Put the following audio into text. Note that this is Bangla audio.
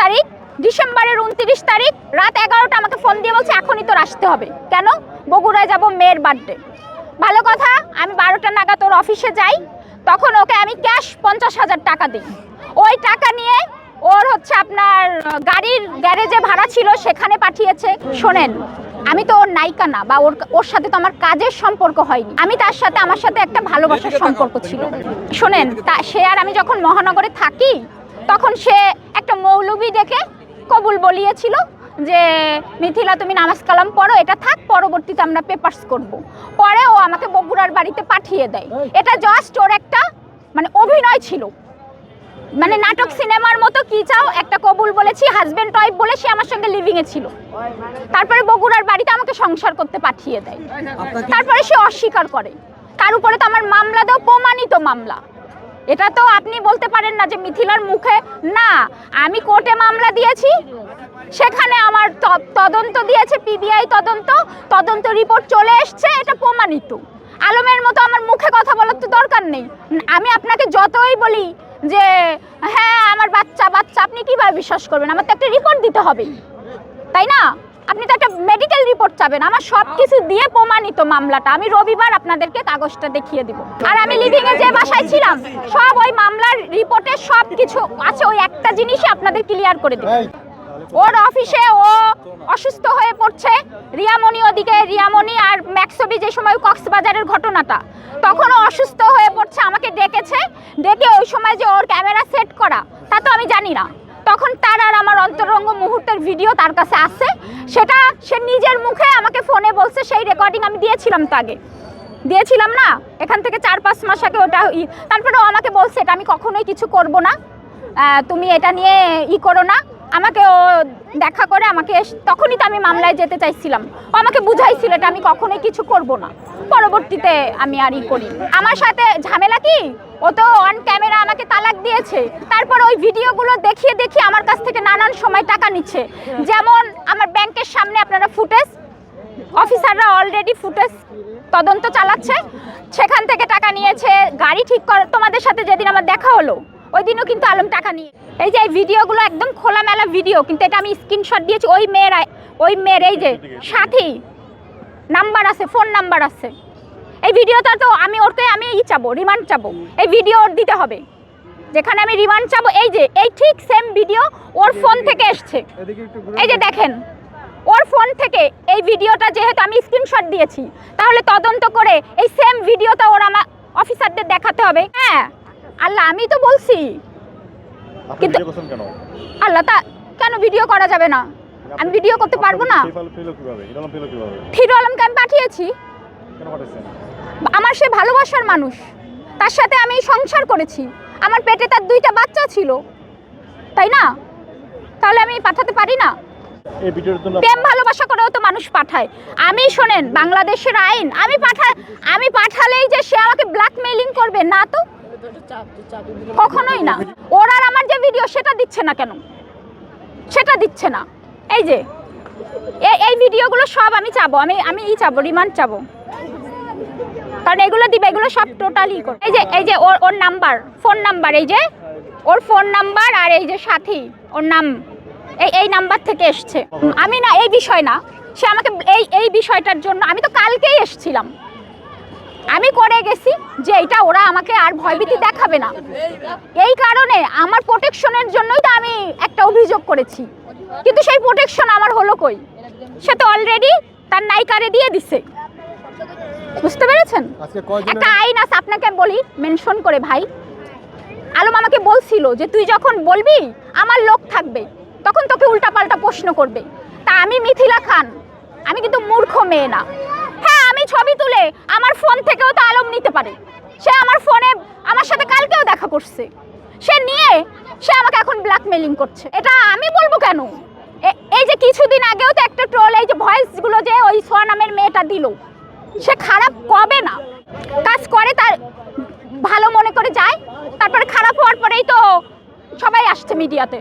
তারিখ, ডিসেম্বরের উনত্রিশ তারিখ, রাত এগারোটা আমাকে ফোন দিয়ে বলছে, এখনই তোর আসতে হবে। কেন? বগুড়ায় যাব মেয়ের বার্থডে ভালো কথা, আমি বারোটা নাগাদ ওর অফিসে যাই, তখন ওকে আমি ক্যাশ পঞ্চাশ হাজার টাকা দিই। ওই টাকা নিয়ে ওর হচ্ছে আপনার গাড়ির গ্যারেজে ভাড়া ছিল, সেখানে পাঠিয়েছে। শোনেন, আমি তো ওর নায়িকা না, বা ওর ওর সাথে তো আমার কাজের সম্পর্ক হয়নি। আমি তার সাথে, আমার সাথে একটা ভালোবাসার সম্পর্ক ছিল। শোনেন, তা সে আর আমি যখন মহানগরে থাকি, তখন সে মৌলবি ডেকে কবুল বলিয়েছিল যে মিথিলা তুমি নামাজ কালাম পড়ো এটা থাক পরবর্তীতে আমরা পেপার্স করব। পরে ও আমাকে বগুড়ার বাড়িতে পাঠিয়ে দেয়। এটা জাস্ট ওর একটা মানে অভিনয় ছিল। মানে নাটক সিনেমার মতো কি চাও একটা কবুল বলেছি হাজব্যান্ড ওয়াইফ বলে সে আমার সঙ্গে লিভিংয়ে ছিল। তারপরে বগুড়ার বাড়িতে আমাকে সংসার করতে পাঠিয়ে দেয়। তারপরে সে অস্বীকার করে। তার উপরে তো আমার মামলা দেও প্রমাণিত মামলা। এটা তো আপনি বলতে পারেন না যে মিথিলার মুখে। না, আমি কোর্টে মামলা দিয়েছি। সেখানে আমার তদন্ত দিয়েছে, পিবিআই তদন্ত। তদন্ত রিপোর্ট চলে এসছে, এটা প্রমাণিত। আলমের মতো আমার মুখে কথা বলার তো দরকার নেই। আমি আপনাকে যতই বলি যে হ্যাঁ আমার বাচ্চা বাচ্চা, আপনি কীভাবে বিশ্বাস করবেন? আমার তো একটা রিপোর্ট দিতে হবে তাই না? আপনি তো একটা মেডিকেল রিপোর্ট চাবেন। আমার সব কিছু দিয়ে প্রমাণিত মামলাটা। আমি রবিবার আপনাদেরকে কাগজটা দেখিয়ে দিব। আর আমি লিভিং এ যে বাসায় ছিলাম সব ওই মামলার রিপোর্টে সব কিছু আছে। ওই একটা জিনিসই আপনাদের ক্লিয়ার করে দেব ওর অফিসে ও অসুস্থ হয়ে পড়ছে। রিয়ামণি ওদিকে রিয়ামণি আর ম্যাক্সবি যে সময় কক্সবাজারের ঘটনাটা তখন ও অসুস্থ হয়ে পড়ছে আমাকে ডেকেছে। ডেকে ওই সময় যে ওর ক্যামেরা সেট করা তা তো আমি জানি না। তখন তার আর আমার অন্তরঙ্গ মুহূর্তের ভিডিও তার কাছে আছে। সেটা সে নিজের মুখে আমাকে ফোনে বলছে, সেই রেকর্ডিং আমি দিয়েছিলাম তাকে দিয়েছিলাম না? এখান থেকে চার পাঁচ মাস আগে ওটা তারপরে ও আমাকে বলছে, এটা আমি কখনোই কিছু করব না। তুমি এটা নিয়ে ই করো না। আমাকে ও দেখা করে আমাকে তখনই তো আমি মামলায় যেতে চাইছিলাম। ও আমাকে বুঝাইছিল এটা আমি কখনোই কিছু করব না। পরবর্তীতে আমি আর ই করি। আমার সাথে ঝামেলা কি? ও তো অন ক্যামেরা আমাকে তালাক দিয়েছে। তারপর ওই ভিডিওগুলো দেখিয়ে দেখিয়ে আমার কাছ থেকে নানান সময় টাকা নিচ্ছে। যেমন আমার ব্যাংকের সামনে আপনারা ফুটেজ, অফিসাররা অলরেডি ফুটেজ তদন্ত চালাচ্ছে। সেখান থেকে টাকা নিয়েছে, গাড়ি ঠিক কর তোমাদের সাথে যেদিন আমার দেখা হলো ওই দিনও কিন্তু আলম টাকা নিয়ে। এই যে এই ভিডিওগুলো একদম খোলামেলা ভিডিও কিন্তু এটা আমি স্ক্রিনশট দিয়েছি ওই মেয়ের ওই মেয়ের এই যে সাথী নাম্বার আছে ফোন নাম্বার আছে। এই ভিডিওটা তো আমি ওরকে আমি ই চাবো রিমান্ড চাবো এই ভিডিও ওর দিতে হবে। যেখানে আমি রিমান্ড চাবো এই যে এই ঠিক সেম ভিডিও ওর ফোন থেকে এসছে। এই যে দেখেন ওর ফোন থেকে এই ভিডিওটা যেহেতু আমি স্ক্রিনশট দিয়েছি তাহলে তদন্ত করে এই সেম ভিডিওটা ওর আমার অফিসারদের দেখাতে হবে। হ্যাঁ আল্লাহ আমি তো বলছি। কিন্তু- আল্লাহ তা কেন ভিডিও করা যাবে না? আমি ভিডিও করতে পারব না? হিরো আলমকে আমি পাঠিয়েছি। আমার সে ভালোবাসার মানুষ। তার সাথে আমি সংসার করেছি। আমার পেটে তার দুইটা বাচ্চা ছিল। তাই না? তাহলে আমি পাঠাতে পারি না? প্রেম ভালোবাসা করেও তো মানুষ পাঠায়। আমি শোনেন বাংলাদেশের আইন। আমি পাঠা আমি পাঠালেই যে সে আমাকে ব্ল্যাকমেইলিং করবে না তো? কখনোই না। ওর আমার যে ভিডিও সেটা দিচ্ছে না কেন? সেটা দিচ্ছে না। এই যে এই এই ভিডিওগুলো সব আমি চাবো। আমি আমি ই চাবো রিমান্ড চাবো। কারণ এগুলো দিবে, এগুলো সব টোটালি এই যে এই যে ওর ওর নাম্বার ফোন নাম্বার এই যে, ওর ফোন নাম্বার আর এই যে সাথী, ওর নাম, এই এই নাম্বার থেকে এসছে। আমি না, এই বিষয় না। সে আমাকে এই এই বিষয়টার জন্য, আমি তো কালকেই এসছিলাম। আমি করে গেছি যে এটা ওরা আমাকে আর ভয়ভীতি দেখাবে না। এই কারণে আমার প্রোটেকশনের জন্যই তো আমি একটা অভিযোগ করেছি। কিন্তু সেই প্রোটেকশন আমার হলো কই? সে তো অলরেডি তার নায়িকারে দিয়ে দিছে। বুঝতে পেরেছেন? একটা আইন আছে আপনাকে বলি মেনশন করে ভাই। আলম আমাকে বলছিল যে তুই যখন বলবি আমার লোক থাকবে তখন তোকে উল্টাপাল্টা প্রশ্ন করবে। তা আমি মিথিলা খান। আমি কিন্তু মূর্খ মেয়ে না। আমি ছবি তুলে আমার ফোন থেকেও তো আলম নিতে পারে। সে আমার ফোনে, আমার সাথে কালকেও দেখা করছে। সে নিয়ে সে আমাকে এখন ব্ল্যাকমেলিং করছে। এটা আমি বলব কেন? এই যে কিছুদিন আগেও তো একটা ট্রোল এই যে ভয়েসগুলো যে ওই সোয়া নামের মেয়েটা দিল, সে খারাপ কবে না? কাজ করে তার, ভালো মনে করে যায়, তারপরে খারাপ হওয়ার পরেই তো সবাই আসছে মিডিয়াতে।